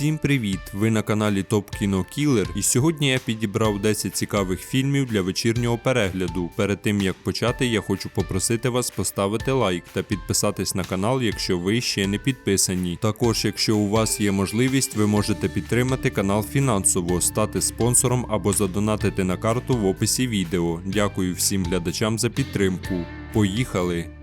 Всім привіт! Ви на каналі Топ Кіно Кілер, і сьогодні я підібрав 10 цікавих фільмів для вечірнього перегляду. Перед тим як почати, я хочу попросити вас поставити лайк та підписатись на канал, якщо ви ще не підписані. Також, якщо у вас є можливість, ви можете підтримати канал фінансово, стати спонсором або задонатити на карту в описі відео. Дякую всім глядачам за підтримку. Поїхали!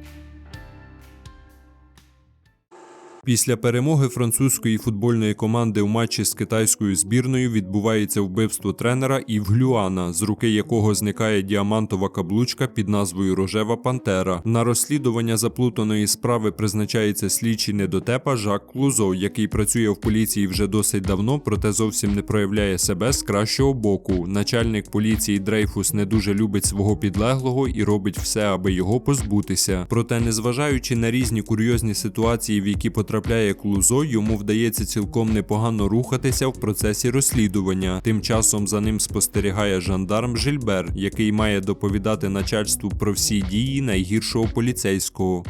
Після перемоги французької футбольної команди у матчі з китайською збірною відбувається вбивство тренера Ів Глюана, з руки якого зникає діамантова каблучка під назвою Рожева Пантера. На розслідування заплутаної справи призначається слідчий недотепа Жак Клузо, який працює в поліції вже досить давно, проте зовсім не проявляє себе з кращого боку. Начальник поліції Дрейфус не дуже любить свого підлеглого і робить все, аби його позбутися. Проте, незважаючи на різні курйозні ситуації, в які потрапляє Клузо, йому вдається цілком непогано рухатися в процесі розслідування. Тим часом за ним спостерігає жандарм Жильбер, який має доповідати начальству про всі дії найгіршого поліцейського.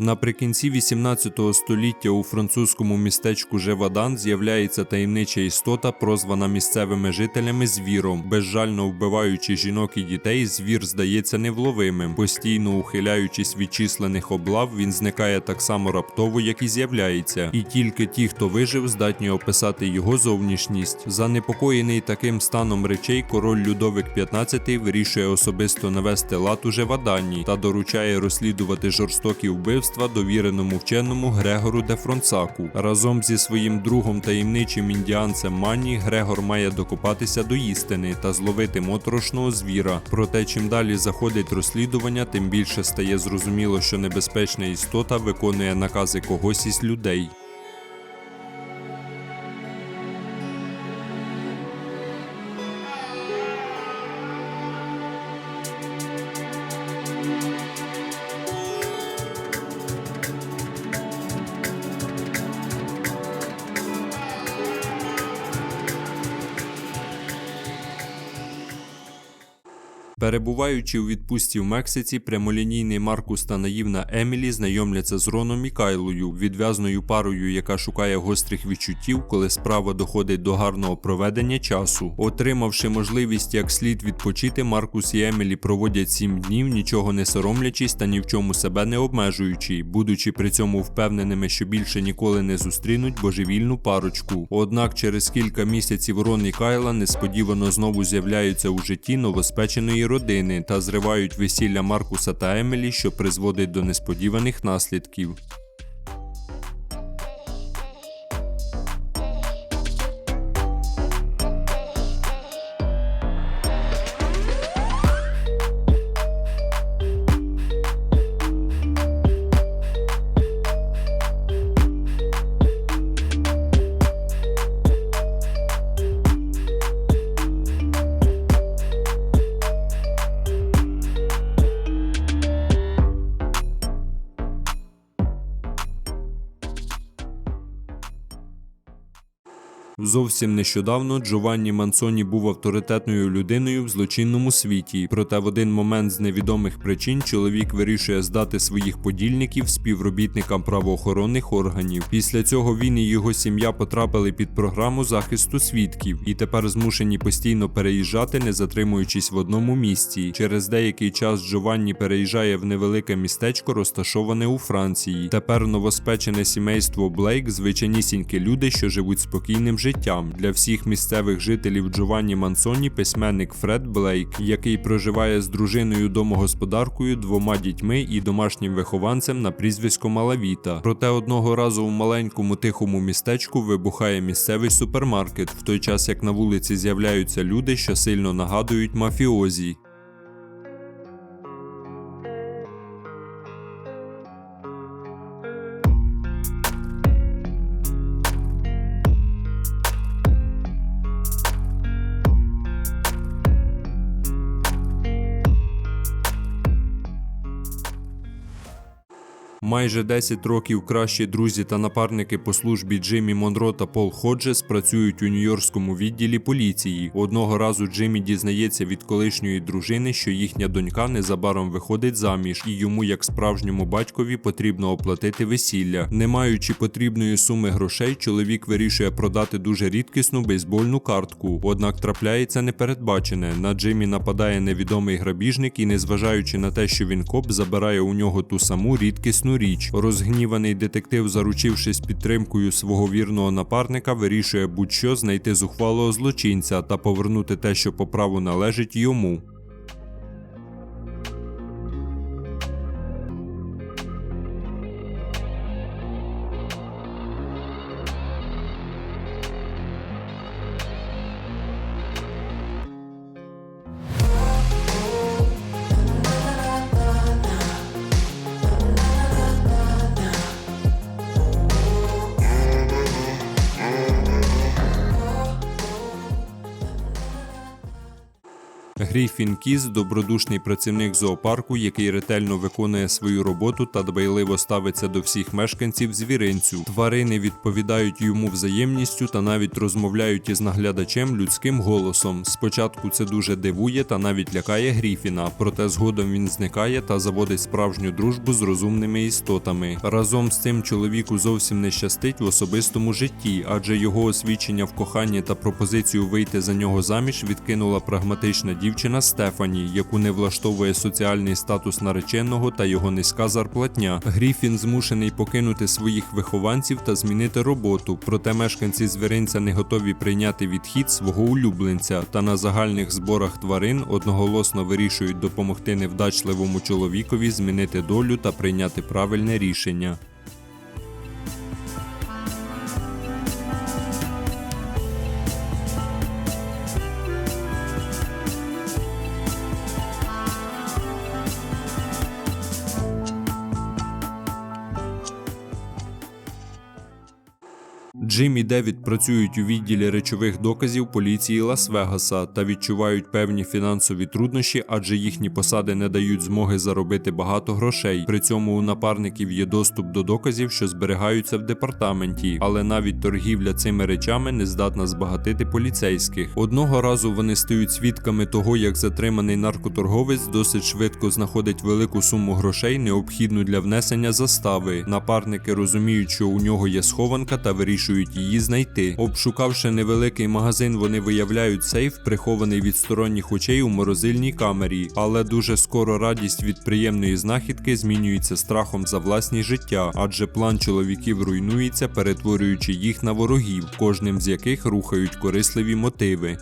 Наприкінці 18 століття у французькому містечку Жевадан з'являється таємнича істота, прозвана місцевими жителями звіром. Безжально вбиваючи жінок і дітей, звір здається невловимим. Постійно ухиляючись від численних облав, він зникає так само раптово, як і з'являється. І тільки ті, хто вижив, здатні описати його зовнішність. Занепокоєний таким станом речей, король Людовик XV вирішує особисто навести лад у Жевадані та доручає розслідувати жорстокі вбивства довіреному вченому Грегору де Фронсаку. Разом зі своїм другом таємничим індіанцем Манні Грегор має докопатися до істини та зловити моторошного звіра. Проте, чим далі заходить розслідування, тим більше стає зрозуміло, що небезпечна істота виконує накази когось із людей. Перебуваючи у відпустці в Мексиці, прямолінійний Маркус та наївна Емілі знайомляться з Роном і Кайлою, відв'язною парою, яка шукає гострих відчуттів, коли справа доходить до гарного проведення часу. Отримавши можливість як слід відпочити, Маркус і Емілі проводять сім днів, нічого не соромлячись та ні в чому себе не обмежуючи, будучи при цьому впевненими, що більше ніколи не зустрінуть божевільну парочку. Однак через кілька місяців Рон і Кайла несподівано знову з'являються у житті новоспеченої родини та зривають весілля Маркуса та Емілі, що призводить до несподіваних наслідків. Зовсім нещодавно Джованні Мансоні був авторитетною людиною в злочинному світі. Проте в один момент з невідомих причин чоловік вирішує здати своїх подільників співробітникам правоохоронних органів. Після цього він і його сім'я потрапили під програму захисту свідків і тепер змушені постійно переїжджати, не затримуючись в одному місці. Через деякий час Джованні переїжджає в невелике містечко, розташоване у Франції. Тепер новоспечене сімейство Блейк звичайнісінькі люди, що живуть спокійним життям. Для всіх місцевих жителів Джованні Мансоні письменник Фред Блейк, який проживає з дружиною домогосподаркою, двома дітьми і домашнім вихованцем на прізвисько Малавіта. Проте одного разу у маленькому тихому містечку вибухає місцевий супермаркет, в той час як на вулиці з'являються люди, що сильно нагадують мафіозі. Майже 10 років кращі друзі та напарники по службі Джиммі Монро та Пол Ходжес працюють у нью-йоркському відділі поліції. Одного разу Джиммі дізнається від колишньої дружини, що їхня донька незабаром виходить заміж, і йому, як справжньому батькові, потрібно оплатити весілля. Не маючи потрібної суми грошей, чоловік вирішує продати дуже рідкісну бейсбольну картку. Однак трапляється непередбачене. На Джиммі нападає невідомий грабіжник і, незважаючи на те, що він коп, забирає у нього ту саму рідкісну річ. Розгніваний детектив, заручившись підтримкою свого вірного напарника, вирішує будь-що знайти зухвалого злочинця та повернути те, що по праву належить йому. Гріфін Кіз добродушний працівник зоопарку, який ретельно виконує свою роботу та дбайливо ставиться до всіх мешканців звіринцю. Тварини відповідають йому взаємністю та навіть розмовляють із наглядачем людським голосом. Спочатку це дуже дивує та навіть лякає Гріфіна, проте згодом він зникає та заводить справжню дружбу з розумними істотами. Разом з цим чоловіку зовсім не щастить в особистому житті, адже його освічення в коханні та пропозицію вийти за нього заміж відкинула прагматична дівчина Стефані, яку не влаштовує соціальний статус нареченого та його низька зарплатня. Гріфін змушений покинути своїх вихованців та змінити роботу. Проте мешканці звіринця не готові прийняти відхід свого улюбленця та на загальних зборах тварин одноголосно вирішують допомогти невдачливому чоловікові змінити долю та прийняти правильне рішення. Джим і Девід працюють у відділі речових доказів поліції Лас-Вегаса та відчувають певні фінансові труднощі, адже їхні посади не дають змоги заробити багато грошей. При цьому у напарників є доступ до доказів, що зберігаються в департаменті, але навіть торгівля цими речами не здатна збагатити поліцейських. Одного разу вони стають свідками того, як затриманий наркоторговець досить швидко знаходить велику суму грошей, необхідну для внесення застави. Напарники розуміють, що у нього є схованка та вирішують її знайти. Обшукавши невеликий магазин, вони виявляють сейф, прихований від сторонніх очей у морозильній камері. Але дуже скоро радість від приємної знахідки змінюється страхом за власні життя, адже план чоловіків руйнується, перетворюючи їх на ворогів, кожним з яких рухають корисливі мотиви.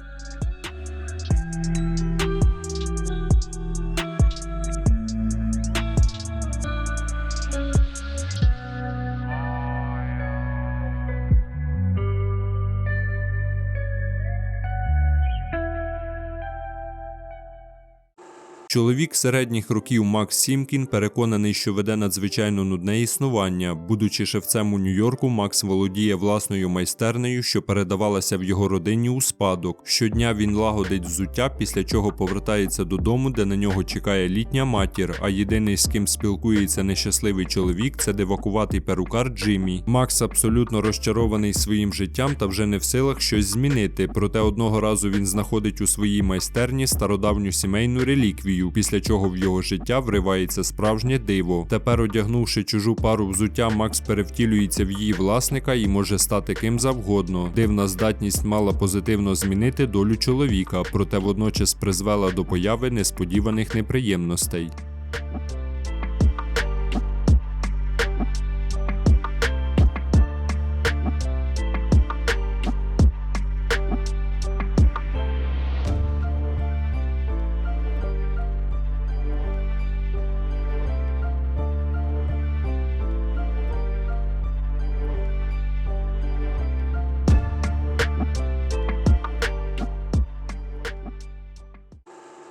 Чоловік середніх років Макс Сімкін переконаний, що веде надзвичайно нудне існування. Будучи шевцем у Нью-Йорку, Макс володіє власною майстернею, що передавалася в його родині у спадок. Щодня він лагодить взуття, після чого повертається додому, де на нього чекає літня матір. А єдиний з ким спілкується нещасливий чоловік це дивакуватий перукар Джиммі. Макс абсолютно розчарований своїм життям та вже не в силах щось змінити. Проте одного разу він знаходить у своїй майстерні стародавню сімейну реліквію, після чого в його життя вривається справжнє диво. Тепер, одягнувши чужу пару взуття, Макс перевтілюється в її власника і може стати ким завгодно. Дивна здатність мала позитивно змінити долю чоловіка, проте водночас призвела до появи несподіваних неприємностей.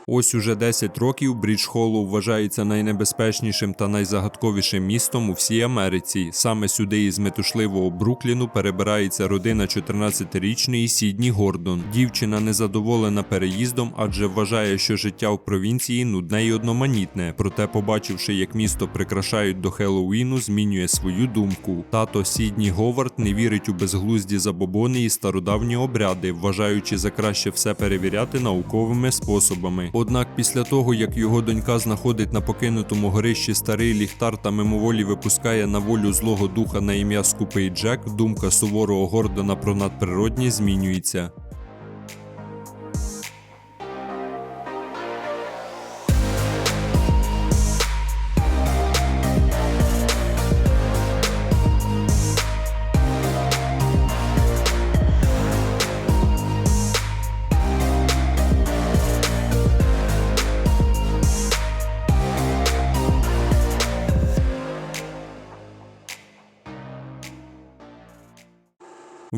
Ось уже 10 років Брідж Холлоу вважається найнебезпечнішим та найзагадковішим містом у всій Америці. Саме сюди із метушливого Брукліну перебирається родина 14-річної Сідні Гордон. Дівчина незадоволена переїздом, адже вважає, що життя в провінції нудне й одноманітне. Проте, побачивши, як місто прикрашають до Хеллоуіну, змінює свою думку. Тато Сідні Говард не вірить у безглузді забобони і стародавні обряди, вважаючи за краще все перевіряти науковими способами. Однак, після того як його донька знаходить на покинутому горищі старий ліхтар та мимоволі випускає на волю злого духа на ім'я Скупий Джек, думка суворого Гордона про надприродні змінюється.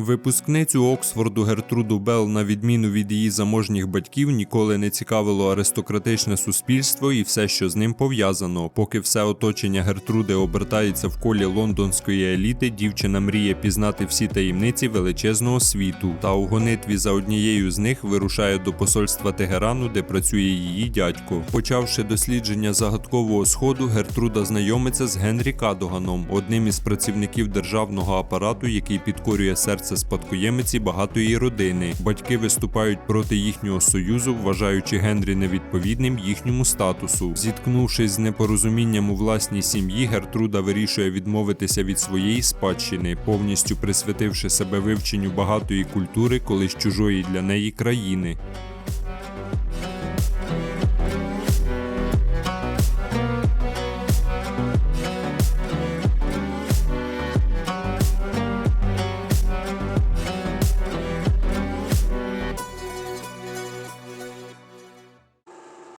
Випускницю Оксфорду Гертруду Белл, на відміну від її заможніх батьків, ніколи не цікавило аристократичне суспільство і все, що з ним пов'язано. Поки все оточення Гертруди обертається в колі лондонської еліти, дівчина мріє пізнати всі таємниці величезного світу. Та у гонитві за однією з них вирушає до посольства Тегерану, де працює її дядько. Почавши дослідження загадкового сходу, Гертруда знайомиться з Генрі Кадоганом, одним із працівників державного апарату, який підкорює серце спадкоємиці багатої родини. Батьки виступають проти їхнього союзу, вважаючи Генрі невідповідним їхньому статусу. Зіткнувшись з непорозумінням у власній сім'ї, Гертруда вирішує відмовитися від своєї спадщини, повністю присвятивши себе вивченню багатої культури колись чужої для неї країни.